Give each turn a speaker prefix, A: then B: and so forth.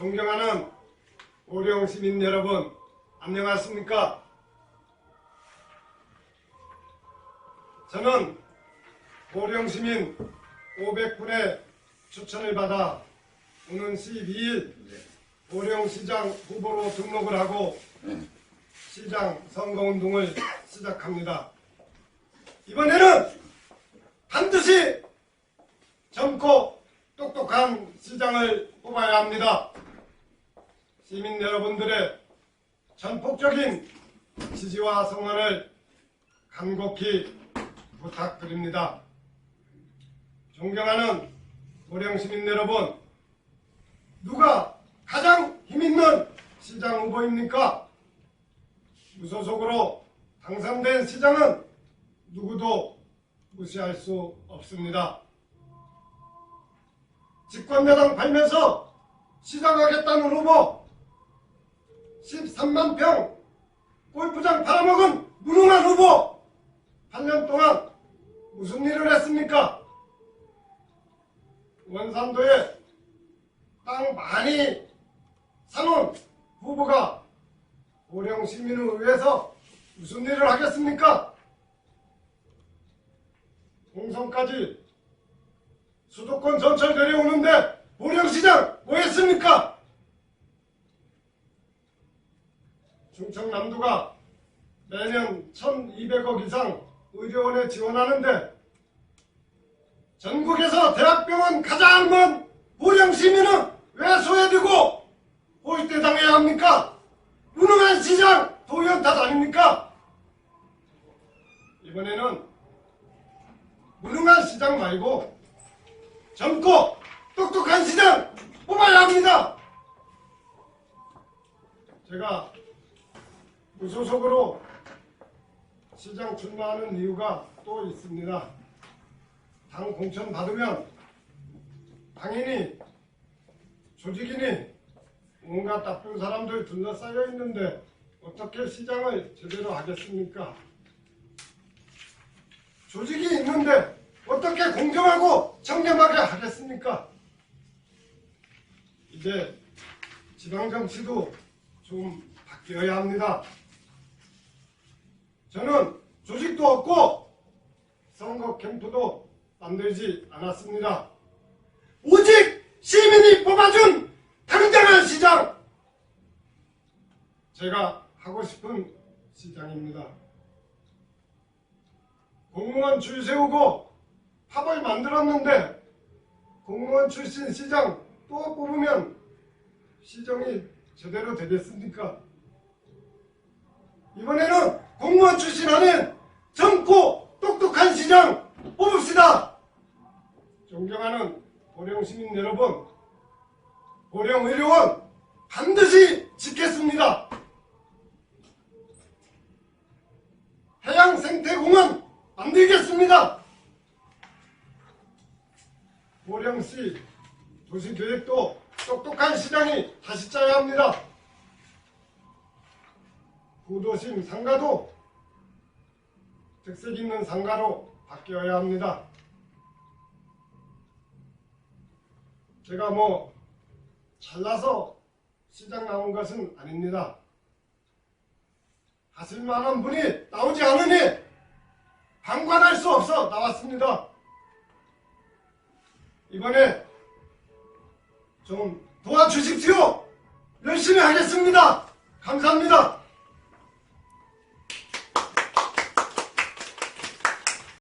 A: 존경하는 오령 시민 여러분, 안녕하십니까? 저는 오령 시민 500분의 추천을 받아 오는 12일 오령시장 후보로 등록을 하고 시장 선거운동을 시작합니다. 이번에는 반드시 젊고 똑똑한 시장을 뽑아야 합니다. 시민 여러분들의 전폭적인 지지와 성원을 간곡히 부탁드립니다. 존경하는 고령 시민 여러분, 누가 가장 힘있는 시장 후보입니까? 무소속으로 당선된 시장은 누구도 무시할 수 없습니다. 집권여당 팔면서 시장하겠다는 후보 13만 평 골프장 팔아먹은 무능한 후보 8년 동안 무슨 일을 했습니까? 원산도에 땅 많이 사놓은 후보가 고령 시민을 위해서 무슨 일을 하겠습니까? 홍성까지 수도권 전철 내려오는데 고령시장 뭐 했습니까? 충청남도가 매년 1200억 이상 의료원에 지원하는데 전국에서 대학병원 가장 먼 고령 시민은 왜 소외되고 호의대 당해야 합니까? 무능한 시장 도연 탓 아닙니까? 이번에는 무능한 시장 말고 젊고 똑똑한 시장 뽑아야 합니다. 제가 무소속으로 시장 출마하는 이유가 또 있습니다. 당 공천 받으면 당연히 조직이니 온갖 나쁜 사람들 둘러싸여 있는데 어떻게 시장을 제대로 하겠습니까? 조직이 있는데 어떻게 공정하고 청렴하게 하겠습니까? 이제 지방정치도 좀 바뀌어야 합니다. 저는 조직도 없고 선거 캠프도 만들지 않았습니다. 오직 시민이 뽑아준 당당한 시장! 제가 하고 싶은 시장입니다. 공무원 줄 세우고 팝을 만들었는데 공무원 출신 시장 또 뽑으면 시정이 제대로 되겠습니까? 이번에는 공무원 출신 아닌 젊고 똑똑한 시장 뽑읍시다! 존경하는 고령 시민 여러분, 고령 의료원 반드시 지켰습니다. 해양 생태공원 만들겠습니다. 고령시 도시계획도 똑똑한 시장이 다시 짜야 합니다. 구도심 상가도 특색 있는 상가로 바뀌어야 합니다. 제가 뭐 잘나서 시장 나온 것은 아닙니다. 하실 만한 분이 나오지 않으니 방관할 수 없어 나왔습니다. 이번에 좀 도와주십시오. 열심히 하겠습니다. 감사합니다.